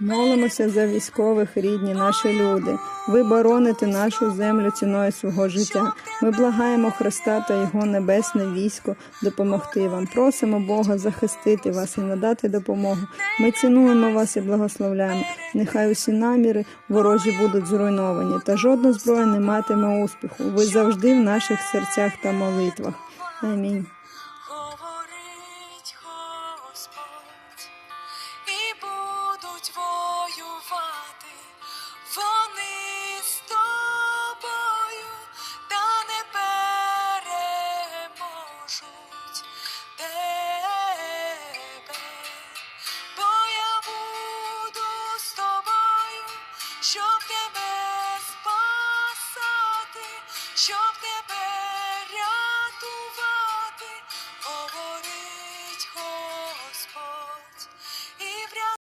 Молимося за військових, рідні, наші люди. Ви бороните нашу землю ціною свого життя. Ми благаємо Христа та Його небесне військо допомогти вам. Просимо Бога захистити вас і надати допомогу. Ми цінуємо вас і благословляємо. Нехай усі наміри ворожі будуть зруйновані, та жодна зброя не матиме успіху. Ви завжди в наших серцях та молитвах. Амінь. щоб тебе спасати, щоб тебе рятувати, говорить Господь.